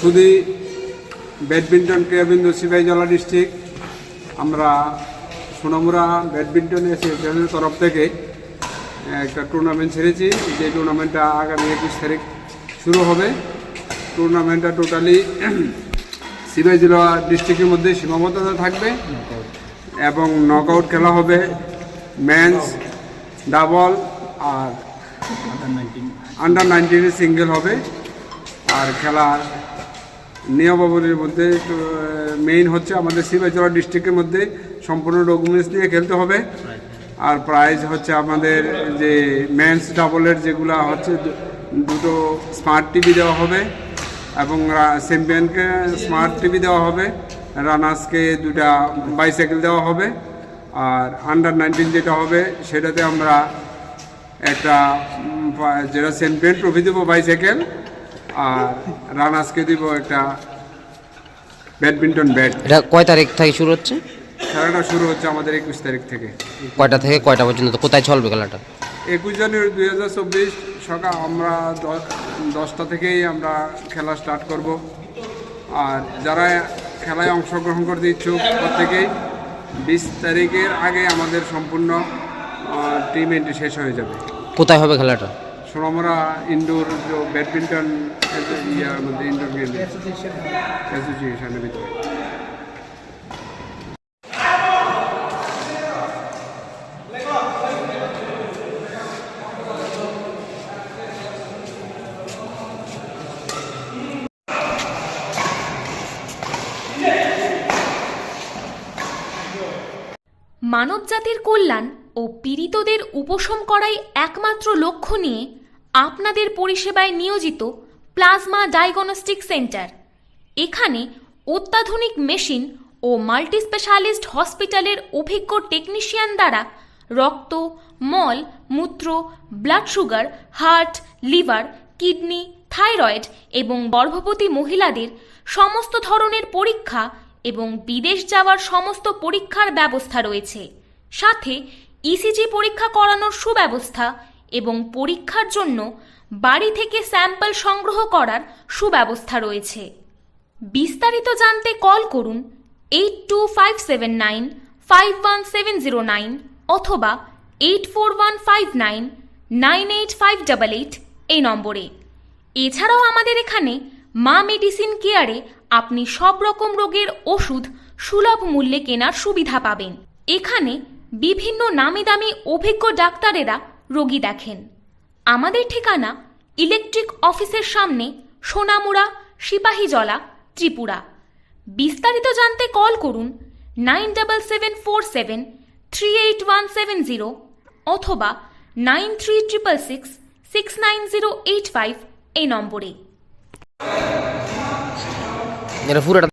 সুদি badminton ক্রীড়াবিন্দু Sepahijala district আমরা Sonamura badminton অ্যাসোসিয়েশনের তরফ থেকে একটা টুর্নামেন্ট ছেড়েছি। যে টুর্নামেন্টটা আগামী একুশ তারিখ শুরু হবে। টুর্নামেন্টটা টোটালি সিপাহীজলা ডিস্ট্রিক্টের মধ্যে সীমাবদ্ধতা থাকবে এবং নকআউট খেলা হবে। মেন্স ডাবল আর আন্ডার নাইনটিনের সিঙ্গেল হবে। আর খেলার নিয়মাবলীর মধ্যে মেইন হচ্ছে আমাদের শিবাচলা ডিস্ট্রিক্টের মধ্যে সম্পূর্ণ ডকুমেন্টস নিয়ে খেলতে হবে। আর প্রাইজ হচ্ছে আমাদের যে মেন্স ডাবলের যেগুলো হচ্ছে দুটো স্মার্ট টিভি দেওয়া হবে এবং চ্যাম্পিয়নকে স্মার্ট টিভি দেওয়া হবে রানার্সকে দুটা বাইসাইকেল দেওয়া হবে। আর আন্ডার নাইনটিন যেটা হবে, সেটাতে আমরা একটা যেটা চ্যাম্পিয়ন ট্রফি দেবো বাইসাইকেল আর রানার্সকে দিব একটা ব্যাডমিন্টন ব্যাট। এটা কয় তারিখ থেকে শুরু হচ্ছে? খেলাটা শুরু হচ্ছে আমাদের একুশ তারিখ থেকে। কয়টা থেকে কয়টা পর্যন্ত? কোথায় চলবে খেলাটা? একুশ জানুয়ারি দুই হাজার চব্বিশ সকাল আমরা দশটা থেকেই আমরা খেলা স্টার্ট করব। আর যারা খেলায় অংশগ্রহণ করতে ইচ্ছুক প্রত্যেকেই বিশ তারিখের আগে আমাদের সম্পূর্ন টিম এন্ট্রি শেষ হয়ে যাবে। কোথায় হবে খেলাটা? সোনামরা ইনডোর ব্যাডমিন্টন ইয়ার ইনডোর গেম। অ্যাসোসিয়েশনের ভিতরে। মানবজাতির কল্যাণ ও পীড়িতদের উপশম করাই একমাত্র লক্ষ্য নিয়ে আপনাদের পরিষেবায় নিয়োজিত প্লাজমা ডায়াগনস্টিক সেন্টার। এখানে অত্যাধুনিক মেশিন ও মাল্টি স্পেশালিস্ট হসপিটালের অভিজ্ঞ টেকনিশিয়ান দ্বারা রক্ত, মল, মূত্র, blood sugar, heart, liver, kidney, thyroid এবং গর্ভবতী মহিলাদের সমস্ত ধরনের পরীক্ষা এবং বিদেশ যাওয়ার সমস্ত পরীক্ষার ব্যবস্থা রয়েছে। সাথে ইসিজি পরীক্ষা করানোর সুব্যবস্থা এবং পরীক্ষার জন্য বাড়ি থেকে স্যাম্পল সংগ্রহ করার সুব্যবস্থা রয়েছে। বিস্তারিত জানতে কল করুন eight two five seven nine five one seven zero nine অথবা eight four one five nine nine eight five double eight এই নম্বরে। এছাড়াও আমাদের এখানে মা মেডিসিন কেয়ারে আপনি সব রকম রোগের ওষুধ সুলভ মূল্যে কেনার সুবিধা পাবেন। এখানে বিভিন্ন নামি দামি অভিজ্ঞ ডাক্তারেরা রোগী দেখেন। আমাদের ঠিকানা ইলেকট্রিক অফিসের সামনে সোনামুড়া, সিপাহীজলা, ত্রিপুরা। বিস্তারিত জানতে কল করুন nine double seven four seven three eight one seven zero অথবা nine three triple six six nine zero eight five এই নম্বরে।